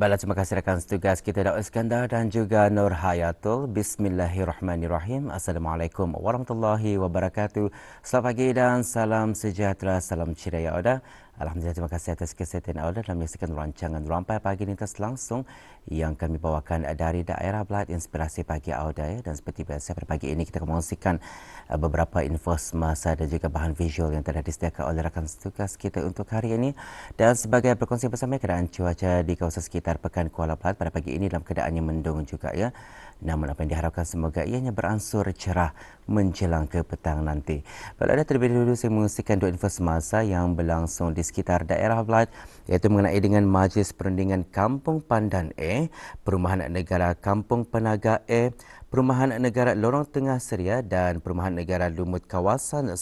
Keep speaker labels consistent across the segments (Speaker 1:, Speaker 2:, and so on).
Speaker 1: Baiklah, terima kasih rakan setugas kita Daud Iskandar dan juga Nur Hayatul. Bismillahirrahmanirrahim. Assalamualaikum warahmatullahi wabarakatuh. Selamat pagi dan salam sejahtera, salam ceria Oda. Alhamdulillah terima kasih atas kesetiaan anda dalam menyaksikan rancangan Rampai Pagi Lintas langsung yang kami bawakan dari daerah Belat Inspirasi Pagi Auda ya. dan seperti biasa pada pagi ini kita akan mengongsikan uh, beberapa info semasa dan juga bahan visual yang telah disediakan oleh rakan tugas kita untuk hari ini dan sebagai berkongsi bersama keadaan cuaca di kawasan sekitar Pekan Kuala Belat pada pagi ini dalam keadaan yang mendung juga ya. Namun apa yang diharapkan semoga ianya beransur cerah menjelang ke petang nanti. Baiklah, ada terlebih dahulu saya mengungsikan dua info semasa yang berlangsung di sekitar daerah Blat iaitu mengenai dengan Majlis Perundingan Kampung Pandan A, Perumahan Negara Kampung Penaga A, Perumahan Negara Lorong Tengah Seria dan Perumahan Negara Lumut Kawasan 1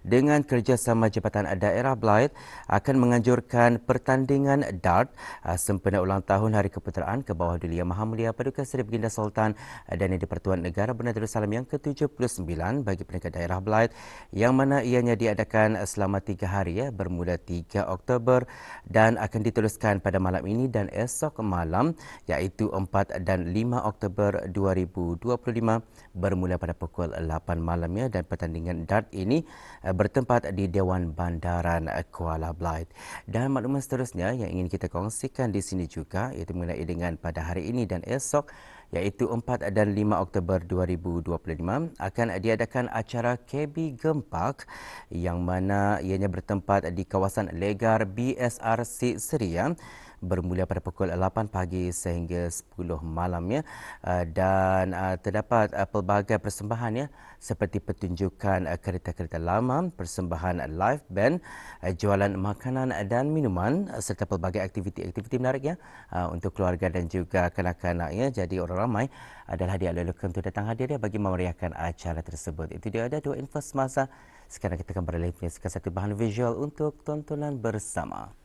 Speaker 1: dengan kerjasama Jabatan Daerah Blythe akan menganjurkan pertandingan dart uh, sempena ulang tahun Hari Keputeraan ke bawah Duli Yang Maha Mulia Paduka Seri Baginda Sultan dan Yang di-Pertuan Negara Bernama Darussalam yang ke-79 bagi peringkat daerah Blythe yang mana ianya diadakan selama tiga hari ya bermula 3 Oktober dan akan diteruskan pada malam ini dan esok malam iaitu 4 dan 5 Oktober 2020 2025 bermula pada pukul 8 malamnya dan pertandingan dart ini eh, bertempat di Dewan Bandaran Kuala Blythe. Dan maklumat seterusnya yang ingin kita kongsikan di sini juga iaitu mengenai dengan pada hari ini dan esok iaitu 4 dan 5 Oktober 2025 akan diadakan acara KB Gempak yang mana ianya bertempat di kawasan Legar BSRC Seria bermula pada pukul 8 pagi sehingga 10 malam ya uh, dan uh, terdapat uh, pelbagai persembahan ya seperti pertunjukan kereta-kereta lama, persembahan live band, jualan makanan dan minuman serta pelbagai aktiviti-aktiviti menarik ya untuk keluarga dan juga kanak-kanak ya. Jadi orang ramai adalah dialihkan untuk datang hadir ya bagi memeriahkan acara tersebut. Itu dia ada dua info semasa. Sekarang kita akan beralih ke satu bahan visual untuk tontonan bersama.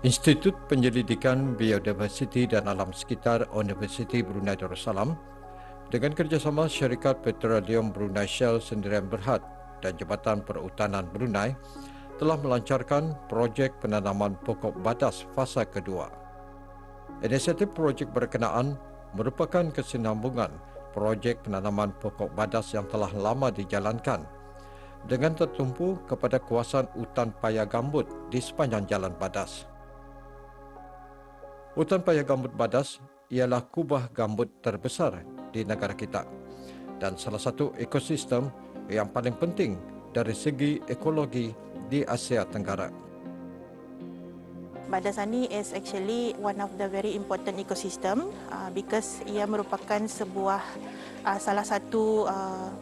Speaker 2: Institut Penyelidikan Biodiversiti dan Alam Sekitar Universiti Brunei Darussalam dengan kerjasama syarikat Petroleum Brunei Shell Sendirian Berhad dan Jabatan Perhutanan Brunei telah melancarkan projek penanaman pokok badas fasa kedua. Inisiatif projek berkenaan merupakan kesinambungan projek penanaman pokok badas yang telah lama dijalankan dengan tertumpu kepada kawasan hutan paya gambut di sepanjang jalan badas. Hutan paya gambut badas ialah kubah gambut terbesar di negara kita dan salah satu ekosistem yang paling penting dari segi ekologi di Asia Tenggara.
Speaker 3: Badasani is actually one of the very important ecosystem uh, because ia merupakan sebuah uh, salah satu uh,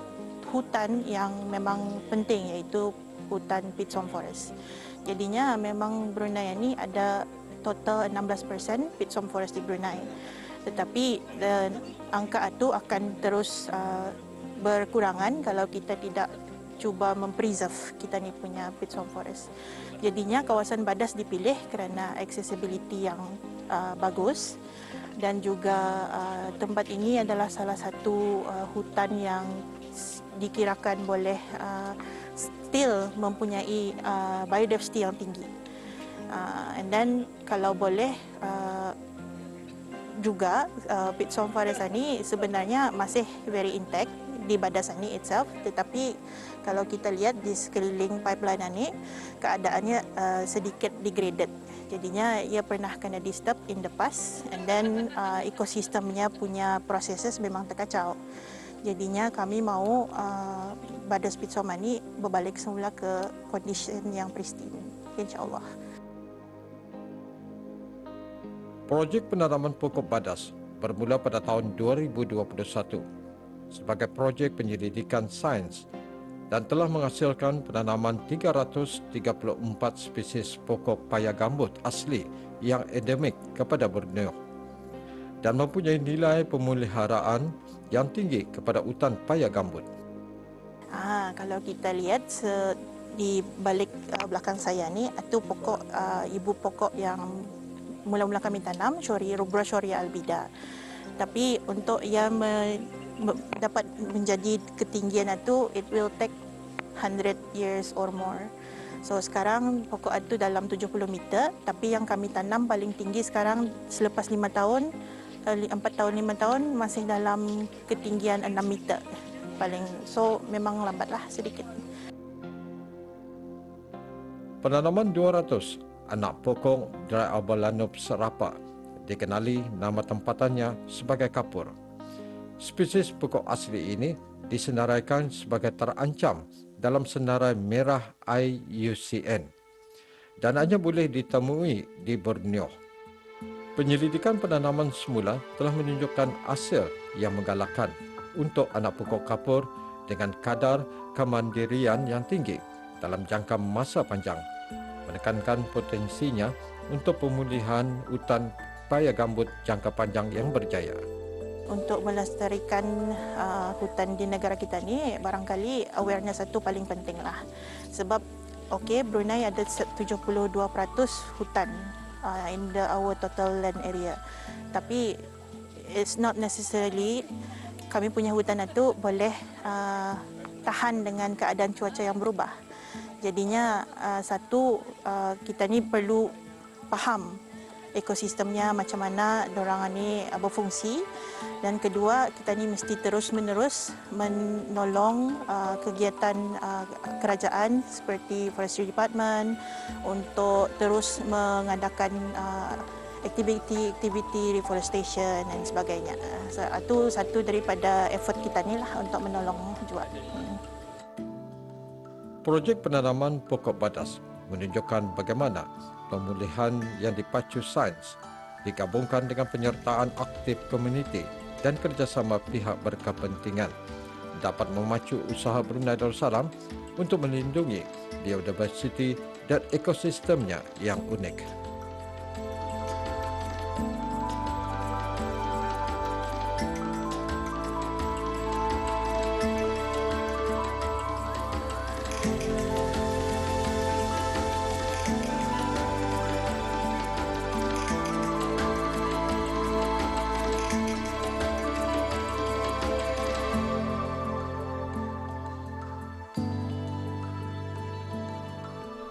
Speaker 3: hutan yang memang penting iaitu hutan Pitsom Forest. Jadinya memang Brunei ini ada total 16% Pitsom Forest di Brunei. Tetapi uh, angka itu akan terus uh, berkurangan kalau kita tidak cuba mempreserve kita ni punya Pitsom Forest. Jadinya kawasan badas dipilih kerana accessibility yang uh, bagus dan juga uh, tempat ini adalah salah satu uh, hutan yang dikirakan boleh uh, still mempunyai uh, biodiversity yang tinggi. Uh, and then kalau boleh uh, juga uh, Pitsom Forest ini sebenarnya masih very intact di Badasani itself. Tetapi kalau kita lihat di sekeliling pipeline ini keadaannya uh, sedikit degraded. Jadinya ia pernah kena disturb in the past and then uh, ekosistemnya punya proses memang terkacau. Jadinya kami mau uh, Badas Pitsom ini berbalik semula ke kondisi yang pristine insyaallah
Speaker 2: Projek penanaman pokok badas bermula pada tahun 2021 sebagai projek penyelidikan sains dan telah menghasilkan penanaman 334 spesies pokok paya gambut asli yang endemik kepada Borneo dan mempunyai nilai pemeliharaan yang tinggi kepada hutan paya gambut.
Speaker 3: Ah, kalau kita lihat di balik uh, belakang saya ni itu pokok uh, ibu pokok yang mula-mula kami tanam Shori Rubra Shoria albida. Tapi untuk ia me, me, dapat menjadi ketinggian itu it will take 100 years or more. So sekarang pokok itu dalam 70 meter tapi yang kami tanam paling tinggi sekarang selepas 5 tahun 4 tahun 5 tahun masih dalam ketinggian 6 meter paling so memang lambatlah sedikit.
Speaker 2: Penanaman 200 anak pokok Dryabalanup serapa dikenali nama tempatannya sebagai kapur. Spesies pokok asli ini disenaraikan sebagai terancam dalam senarai merah IUCN dan hanya boleh ditemui di Borneo. Penyelidikan penanaman semula telah menunjukkan hasil yang menggalakkan untuk anak pokok kapur dengan kadar kemandirian yang tinggi dalam jangka masa panjang menekankan potensinya untuk pemulihan hutan paya gambut jangka panjang yang berjaya.
Speaker 3: Untuk melestarikan uh, hutan di negara kita ni barangkali awareness itu paling penting lah. Sebab okey Brunei ada 72% hutan uh, in the our total land area. Tapi it's not necessarily kami punya hutan itu boleh uh, tahan dengan keadaan cuaca yang berubah. Jadinya uh, satu uh, kita ni perlu faham ekosistemnya macam mana orang ni uh, berfungsi dan kedua kita ni mesti terus menerus menolong kegiatan kerajaan seperti forestry department untuk terus mengadakan aktiviti-aktiviti reforestation dan sebagainya. Itu satu daripada effort kita ni lah untuk menolong juga.
Speaker 2: Projek penanaman pokok badas menunjukkan bagaimana pemulihan yang dipacu sains digabungkan dengan penyertaan aktif komuniti dan kerjasama pihak berkepentingan dapat memacu usaha Brunei Darussalam untuk melindungi biodiversiti dan ekosistemnya yang unik.